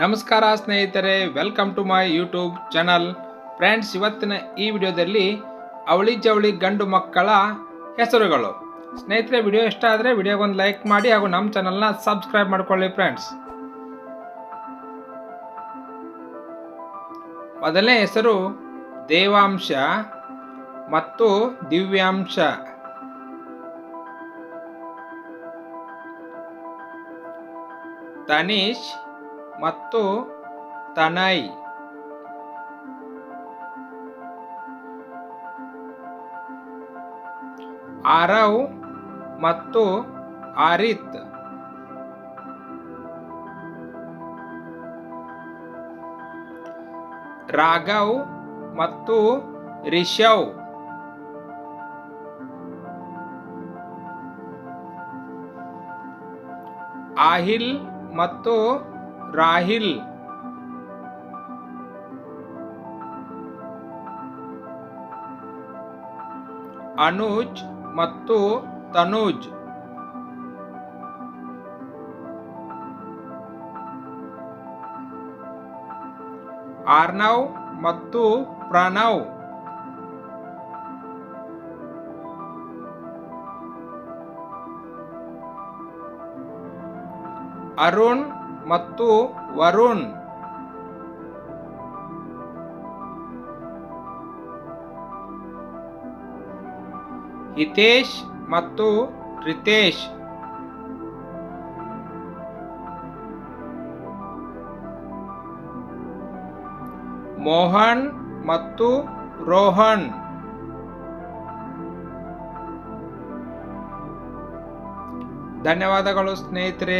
ನಮಸ್ಕಾರ ಸ್ನೇಹಿತರೆ welcome to my YouTube channel friends ಇವತ್ತಿನ ಈ ವಿಡಿಯೋದಲ್ಲಿ ಅವಳಿ ಜವಳಿ ಗಂಡು ಮಕ್ಕಳ ಹೆಸರುಗಳು. ಸ್ನೇಹಿತರೆ, ವಿಡಿಯೋ ಇಷ್ಟ ಆದರೆ ವಿಡಿಯೋಗೊಂದು ಲೈಕ್ ಮಾಡಿ ಹಾಗೂ ನಮ್ಮ ಚಾನಲ್ನ ಸಬ್ಸ್ಕ್ರೈಬ್ ಮಾಡ್ಕೊಳ್ಳಿ ಫ್ರೆಂಡ್ಸ್ ಮೊದಲನೇ ಹೆಸರು ದೇವಾಂಶ ಮತ್ತು ದಿವ್ಯಾಂಶ. ತನೀಶ್ ಮತ್ತು ತನೈ. ಆರವ್ ಮತ್ತು ಆರಿತ್ ರಾಘವ್ ಮತ್ತು ರಿಷವ್ ಆಹಿಲ್ ಮತ್ತು ರಾಹಿಲ್ ಅನುಜ್ ಮತ್ತು ತನುಜ್ ಆರ್ನವ್ ಮತ್ತು ಪ್ರಣವ್ ಅರುಣ್ ಮತ್ತು ವರುಣ್. ಹಿತೇಶ್ ಮತ್ತು ರಿತೇಶ್. ಮೋಹನ್ ಮತ್ತು ರೋಹನ್. ಧನ್ಯವಾದಗಳು ಸ್ನೇಹಿತರೆ.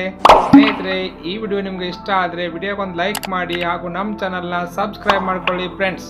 ಸ್ನೇಹಿತರೆ, ಈ ವಿಡಿಯೋ ನಿಮಗೆ ಇಷ್ಟ ಆದರೆ ವಿಡಿಯೋಗೊಂದು ಲೈಕ್ ಮಾಡಿ ಹಾಗೂ ನಮ್ಮ ಚಾನಲ್ನ ಸಬ್ಸ್ಕ್ರೈಬ್ ಮಾಡ್ಕೊಳ್ಳಿ ಫ್ರೆಂಡ್ಸ್.